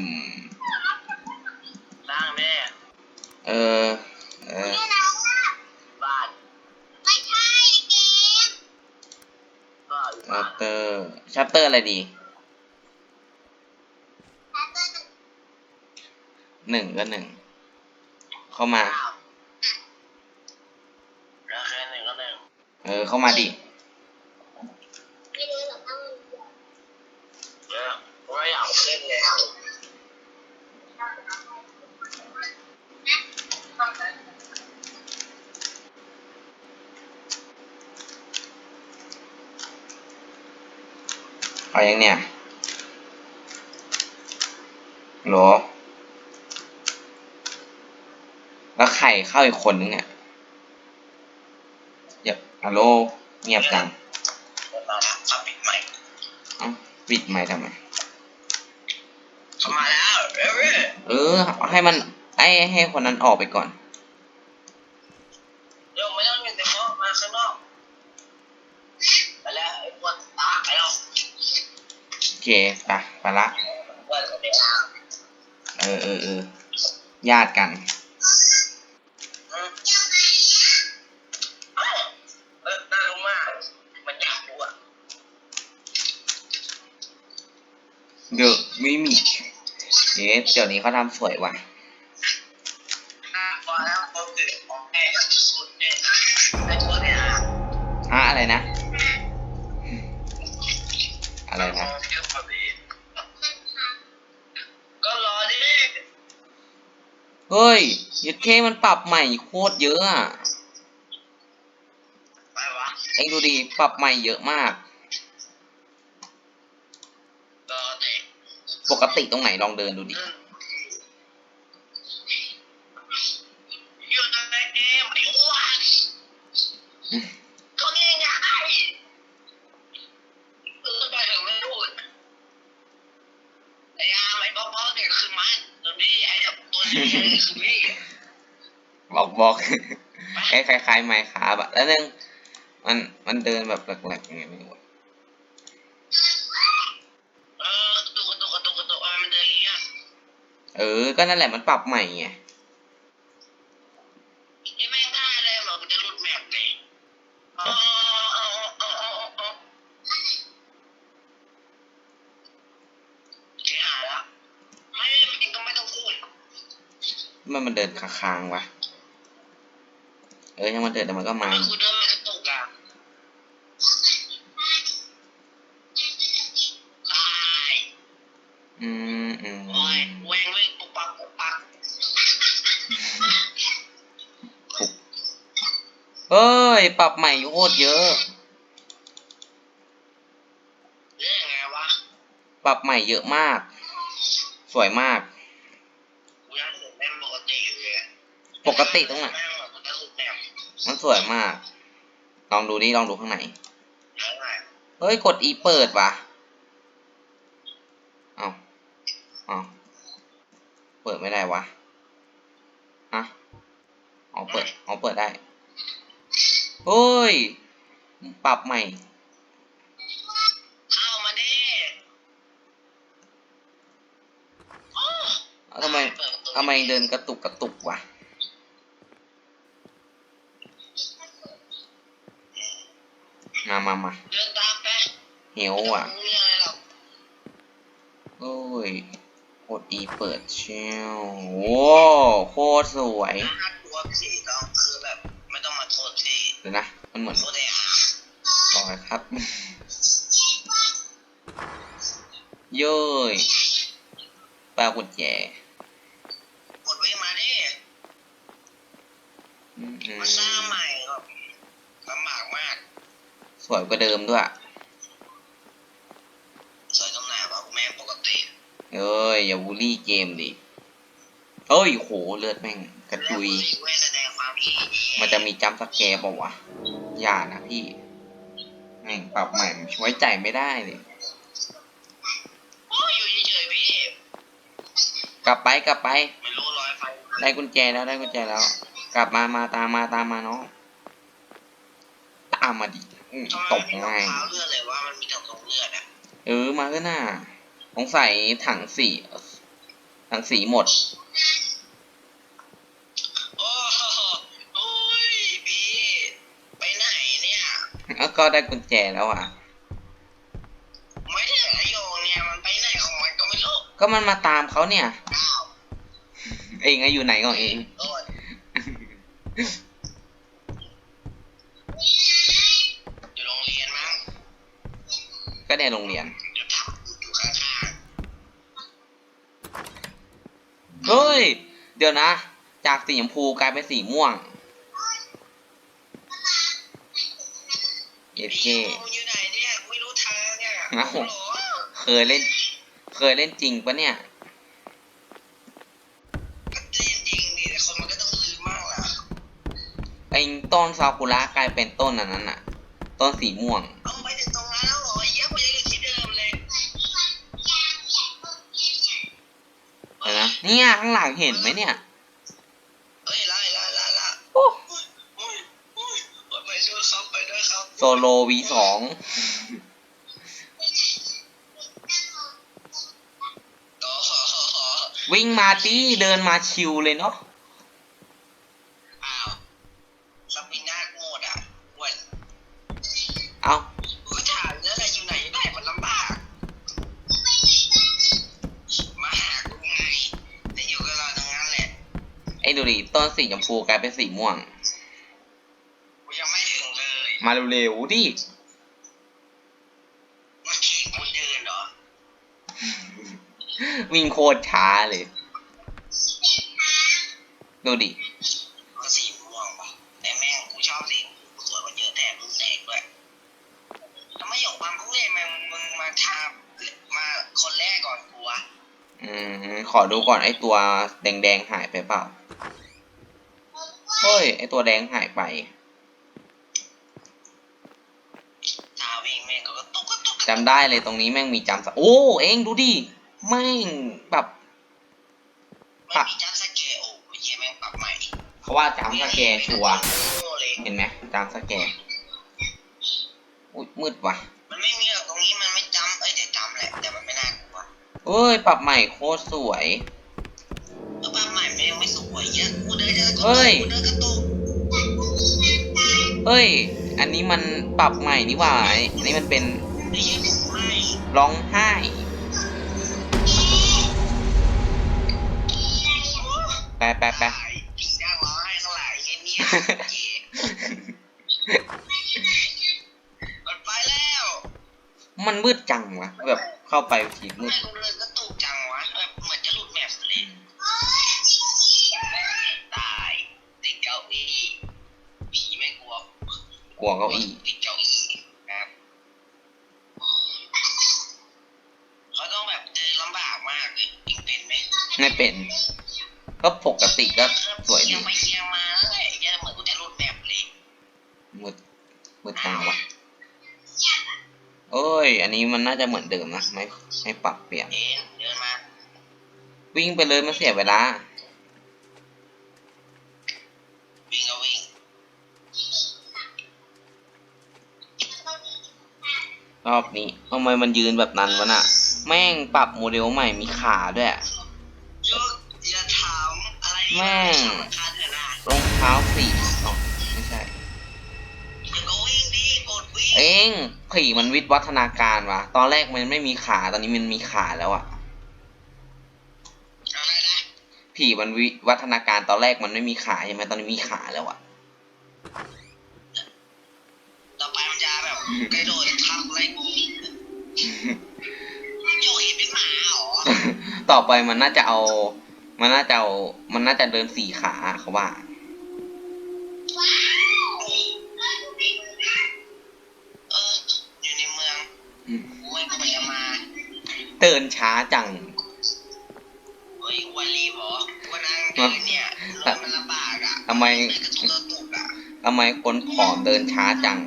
มร่างแม่เออเออบ้านไม่ใช่เกมก็อยู่ชับ้าปนเตอร์ชัปเตอร์อะไรดีชัตเตอร์หนึ่งหนึ่งก็หนึ่งเข้ามา เก้าแล้วแค่หนึ่งก็หนึ่งเออเข้ามาดิ ไม่รู้หรอกว่ามันเกี่ยว เดี๋ยวไม่อยากเล่นแล้ว เอายังเนี่ยโหรอแล้วใครเข้าอีกคนนึงเนี่ยเดี๋ยวฮัลโหลเงียบจังเปิดมาแล้วครับปิดใหม่เอ้าปิดไมค์ทำไมเข้ามาแล้วเร็วเออ ให้มัน ไอ้ให้คนนั้นออกไปก่อน เร็วไม่ต้องอยู่ในห้องมาข้างนอกไปแล้วไอ้พวกตาไอ้เรา โอ เคไปไปละเพื่อนกันเดียวเออเออเออญาติกันอืมเออน่ารู้มากมันอยากรู้อะเดอะมิมิกเอ๊ะเดี๋ยวนี้เขาทำสวยว่ะอะพอแล้วตัวตื่นของแม่สุดเนี่ยไอ้ตัวเนี่ยอะอะไรนะ อะไรนะ ก็รอดิ เฮ้ยยึดเคมันปรับใหม่โคตรเยอะอะไปวะเอ็งดูดิปรับใหม่เยอะมากรอดิปกติตรงไหนลองเดินดูดิ อยู่ในเกมไอ้อ้วน อืม ก็ง่ายง่ายเออไปถึงไม่พูดไอ้อาไอ้บ๊อบบ๊อบเนี่ยคือมันตัวนี้ไอ้ตัวนี้คือพี่ บอกบอกคล้ายคล้ายๆไมค์ครับอะแล้วนึงมันมันเดินแบบแปลกๆยังไงไม่รู้อะเออกระตุกกระตุกกระตุกกระตุกอะไรมันเดินอย่างเงี้ยเออก็นั่นแหละมันปรับใหม่ไง นี่แม่งได้เลยเหรอมันจะหลุดแมปเลยอ๋ออ๋ออ๋ออ๋ออ๋อที่หาละไม่มันก็ไม่ต้องพูด มันมันเดินค้างๆวะเออยังมันเดินแต่มันก็มาทำไมกูเดินไม่กระตุกอะตายอืมอืมโอ้ยแหวงวิ่งปุกปักปุกปักเฮ้ย ปรับใหม่โคตรเยอะเรื่องไงวะ ปรับใหม่เยอะมาก สวยมากกู กติตรงไหนแม่งแบบมันจะหลุดแมปมันสวยมาก ลองดูดิลองดูข้างในแล้วไงเฮ้ย กด e เปิดวะเอาเอาเปิดไม่ได้วะฮะเอาเปิดเอาเปิดได้เฮ้ย ปรับใหม่เข้ามาดิโอ้เอาทำไมเปิดประตูทำไมเดินกระตุกกระตุกวะ มามามาเดินตามไปเหียวอะต้องรู้เรื่องอะไรหรอกโอ้ยกด e เปิดเชลโว้โคตรสวยน่ากลัวพี่ต้องคือแบบไม่ต้องมาโทษพี่เดี๋ยวนะ มันเหมือนโทษไอ้อาต่อยครับ เย้ยปลากุญแจ กดวิ่งมาดิ อืมอืม มาสร้างใหม่แบบลำบากมาก สวย กว่าเดิมด้วยสวยตรงไหนวะกูแม่งปกติเอ้ยอย่าบูลลี่เกมดิเอ้ยโหเลือดแม่งกระจุยแล้วกูไม่แสดงความคิดเห็นมันจะมีจัมป์สแกร์ป่าวะ อย่านะพี่แม่งปรับใหม่มันไว้ใจไม่ได้เลยโอ้ยอยู่เฉยๆพี่กลับไปกลับไปไม่รู้ร้อยไฟได้กุญแจแล้วได้กุญแจแล้ว กลับมามาตามมาตามมาน้องตามมาดิ อืมทำไมตไม่บมีรองง่ายเท้าเลือดเลยว่ามันมีแต่ตรงเลือดอะเออมาก็น่าสงสัยถังสี่ทั้งสีหมด โอ้โหโอ้ยบีไปไหนเนี่ย แล้วก็ได้กุญแจแล้วอะ ไม่ถึงไอโยงเนี่ยมันไปไหนของมันก็ไม่รู้ก็มันมาตามเขาเนี่ยอ้าวเองอะอยู่ไหนของเอง โอ้ยอยู่ ในโรงเรียนเดี๋ยวทับอยู่ข้างเฮ้ย เดี๋ยวนะ จากสีชมพูกลายเป็นสีม่วงๆเอฟเคพี่มึงอยู่ไหนเนี่ยไม่รู้ทางเนี่ยเอ้าโอ้โหเคยเล่น เคยเล่นจริงปะเนี่ยก็เล่นจริงดิแต่คนมันก็ต้องลืมบ้างล่ะไอ้ต้นซากุระกลายเป็นต้นอันนั้นน่ะ ต้นสีม่วงเอาไปถึง เห็นนะเนี่ยข้างหลังเห็นไหมเนี่ยเฮ้ยไล่ไล่ไล่ไล่โอ้อุ้ยอุ้ยอุ้ยไปช่วยครับไปด้วยครับโซโลวีสองโอ้โหวิ่งมาตี้เดินมาชิวเลยเนาะ สีชมพูกลายเป็นสีม่วง กูยังไม่ถึงเลยมาเร็วๆดิ เมื่อกี้กูเดินเหรอวิ่งโคตรช้าเลย ดูดิก็สีม่วงป่ะแต่แม่งกูชอบสีกูสวยกว่าเยอะแต่มึงแตกด้วยทำไมหยกบางกูเนี่ยมึงมึงมาทามาคนแรกก่อนกูวะอืมขอดูก่อนไอ้ตัวแดงๆหายไปเปล่าเฮ้ย ไอ้ตัวแดงหายไปทาวิ่งแม่งก็กระตุกกระตุกกระตุกจำได้เลยตรงนี้แม่งมีจำสโอ้ เองดูดิ แม่งแบบไม่มีจัมป์สแกร์โอ้ยเหี้ยแม่งปรับใหม่เขาว่าจำสแกร์ชัวร์โง่เลยเห็นไหมจำสแกร์อุ้ยมืดว่ะ มันไม่มีหรอกตรงนี้มันไม่จำเอ้ยแต่จำแหละแต่มันไม่น่ากลัวเอ้ยปรับใหม่โคตรสวยเออปรับใหม่มันยังไม่ สวยเยอะกูเดินเดินกระตุกเฮ้ยกูเดินกระตุกเฮ้ย อันนี้มันปรับใหม่นี่หว่า อันนี้มันเป็นไอ้เหี้ยไม่ร้องไห้แปะแปะแปะผีนั่งร้องไห้ข้างหลังไอ้เหี้ยเจ๊มันไปแล้วมันมืดจังวะแบบเข้าไปทีมืแม่ดกูเดิน วเก้าอี้ติดเก้าอี้ครับเขาต้องแบบเดินลำบากมากเลยยิงเป็นไหมไม่เป็น ก็ปกติก็สวยดียงไปเอียงมาแล้วไงจะเหมือนกูจะหลุดแมปเลยมืดมืดจัวะเอ้ย อันนี้มันน่าจะเหมือนเดิมนะ ไม่ไม่ปรับเปลี่ยนวิ่งไปเลยมันเสียเวลา วิ่งก็วิ่ง รอบนี้ทำไมมันยืนแบบนั้นวะน่ะ แม่งปรับโมเดลใหม่มีขาด้วยยกอย่าถามอะไรที่แม่มันงสำคัญเถอะนะรองเท้าสีอ๋อไม่ใช่อย่าก็วิ่งดิกดวิ่งเองผีมันวิทย์วัฒนาการวะตอนแรกมันไม่มีขาตอนนี้มันมีขาแล้วอะอะไรนะผีมันวิวัฒนาการตอนแรกมันไม่มีขาใช่ไหมตอนนี้มีขาแล้วอะ ต่อไปมันจะแบบ กระโดดทับอะไรกูโยกเห็นเป็นหมาเหรอต่อไปมันน่าจะเอา มันน่าจะเอา มันน่าจะเดินสี่ขาเขาว่าเอออยู่ในเมืองกูไม่ควรจะมาเดินช้าจัง เฮ้ยวันรีบเหรอวันนั่งเดินเนี่ยรถมันลำบากอะทำไมไม่กระตุกกระตุกอะ ทำไมคนผอมเดินช้าจัง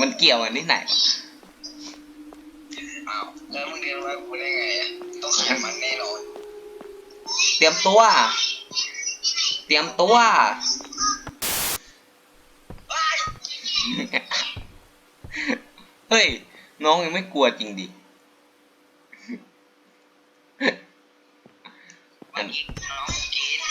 มันเกี่ยวกันที่ไหนวะอ้าวแล้วมึงเดินมากูได้ไงอะต้องขายมันแน่นอนเตรียมตัว เตรียมตัว ว้ายฮ้ย น้องยังไม่กลัวจริงดิ มันหยิบน้องกิน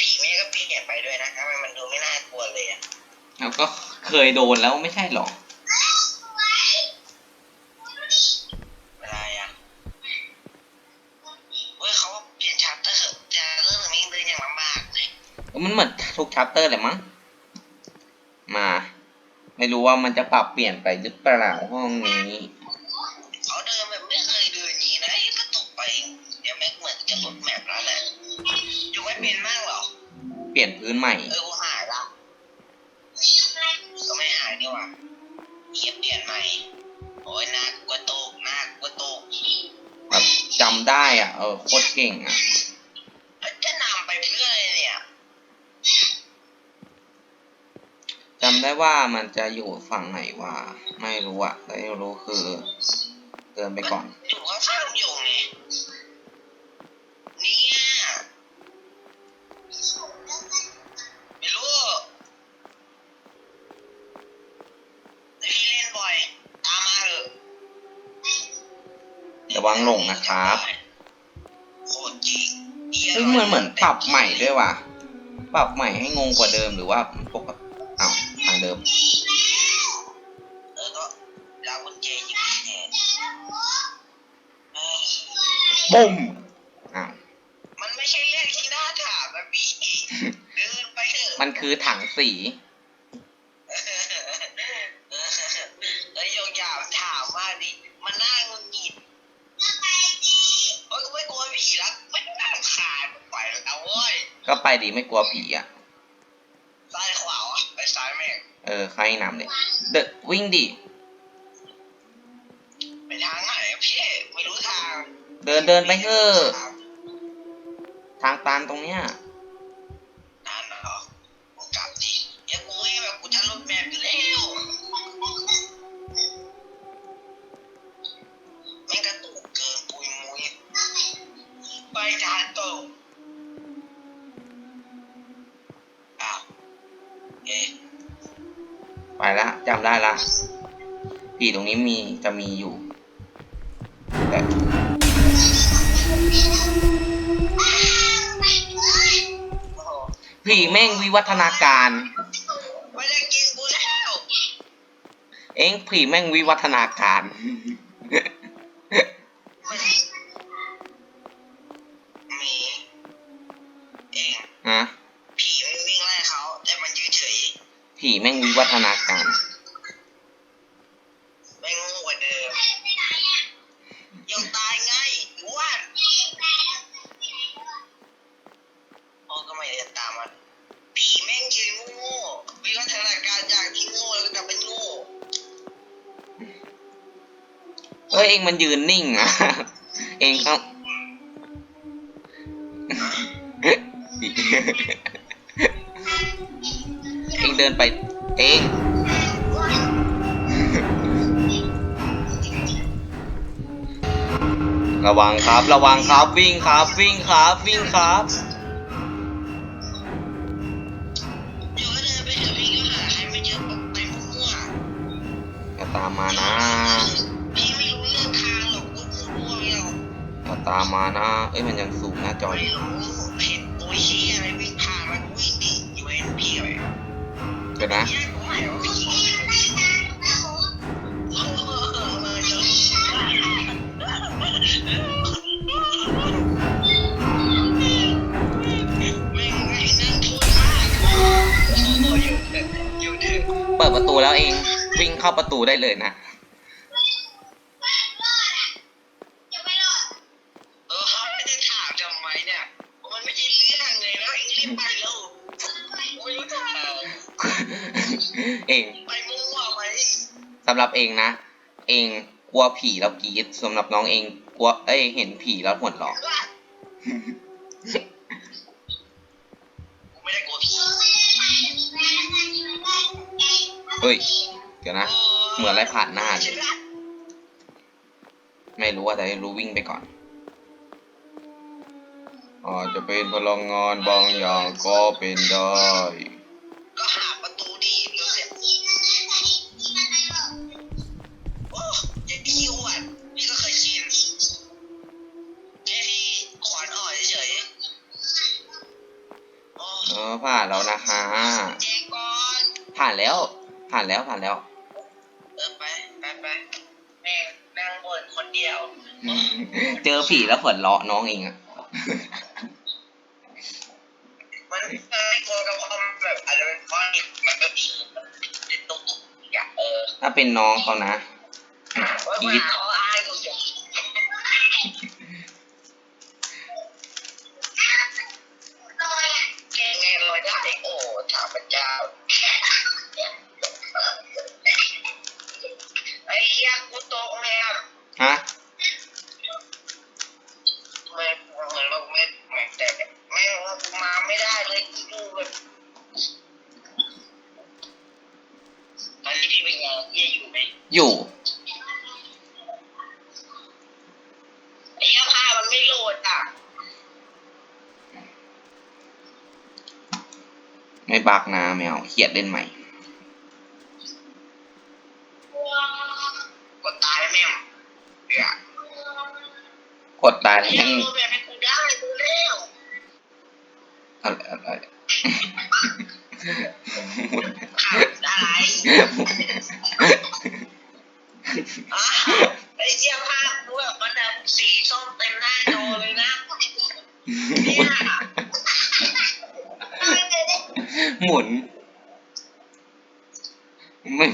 ผีแม่งก็เปลี่ยนไปด้วยนะทำไมมันดูไม่น่ากลัวเลยอะเราก็เคยโดนแล้วไม่ใช่หรออะไรอะเว้ยเขาเปลี่ยนชัปเตอร์จะเริ่มนี้เดินอย่างลำบากเลยมันเหมือนทุกชัปเตอร์เลยมั้งมา ไม่รู้ว่ามันจะปรับเปลี่ยนไปหรือเปล่าห้องนี้ เปลี่ยนพื้นใหม่ เออกูหายละก็ไม่หายดีกว่าเยียบเปลี่ยนใหม่ โอ้ยหน้ากูกระตุกหน้ากูกระตุกแบบจำได้อะ เออโคตรเก่งอะแล้วจะนำไปเพื่ออะไรเนี่ยจำได้ว่ามันจะอยู่ฝั่งไหนวะไม่รู้อะแต่ที่รู้คือเดินไปก่อน อยู่ข้างๆอยู่ไงเนี่ยไม่รู้แต่พี่เล่นบ่อย ตามมาเถอะ ระวั งหลงนะครับโคตรจีเฮ้ยเหมือนเหมือนปรับใหม่ด้วยว่ะ ปรับใหม่ให้งงกว่าเดิมหรือว่าปกติอ้าวทางเดิมบุ้มอ้าวมันไม่ใช่เรื่องที่น่าถามนะพี่เดินไปเถอะมันคือถังสี ดีไม่กลัวผีอะซ้ายขวาวะไปซ้ายแม่งเออใครนำเลยเดอะวิ่งดิไปทางไหนอะพี่ไม่รู้ทาง เดินเดินไปเถอะทางตันตรงเนี้ย ไปละจำได้ละผีตรงนี้มีจะมีอยู่ แต่โอ้โหผีแม่งวิวัฒนาการไม่ได้กินกูแล้วเอ็งผีแม่งวิวัฒนาการมันมีเองฮะ ผีแม่งวิวัฒนาการไม่งงกว่าเดิมยังตายไงอ้วนพ่อก็ไม่เดินตามมันผีแม่งยืนโง่ๆวิวัฒนาการจากที่โง่แล้วก็กลับเป็นโง่เอ้ยเอ็งมันยืนนิ่งอะเอ็งต้องเอ็ง เดินไปเองระวังครับ ระวังครับวิ่งครับ วิ่งครับ วิ่งครับเดี๋ยวก็เดินไปเถอะพี่ก็หาใครไม่เจอไปมั่วอย่าตามมานะๆพี่ไม่รู้เรื่อย่าตามมานะ เอ้ยมันยังสูงน้าจอยเห็นตัวเชี่ยอะไรวิ่งผ่านมันวิ่งดิอยู่เห็นพี่เลยเดี๋ยวนะแย กผมหมายว่าพี่เออเออเจอแม่งไม่นั่งพูดมากโอ้โหอยู่เถอะอยู่เถอะเปิดประตูแล้วเองวิ่งเข้าประตูได้เลยนะ เองสำหรับเองนะ เองกลัวผีแล้วกีดสำหรับน้องเองกลัวเอ้ยเห็นผีแล้วหัวเหาะกดเฮ้ยเดี๋ยวนะ เหมือนไรผ่านหน้าเลยไม่รู้ว่าแต่รู้วิ่งไปก่อนอ๋อจะเป็นพลังงานบางอย่างก็เป็นได้ ผ่านแล้วนะคะแจงก่อนผ่านแล้ว ผ่านแล้วผ่านแล้ว เออไปไปไปแม่งนั่งบนคนเดียวเจอผีแล้วหัวเราะน้องเองอะมันไม่กลัวกับความแบบอะไรมันก้อนมันก็มีเป็นตุ่มๆอย่างเออถ้าเป็นน้องเขานะ อีท เบักนะแมวเขียดเล่นใหม่กดตายแล้วแม่กดตายแล้ว หมุนไม่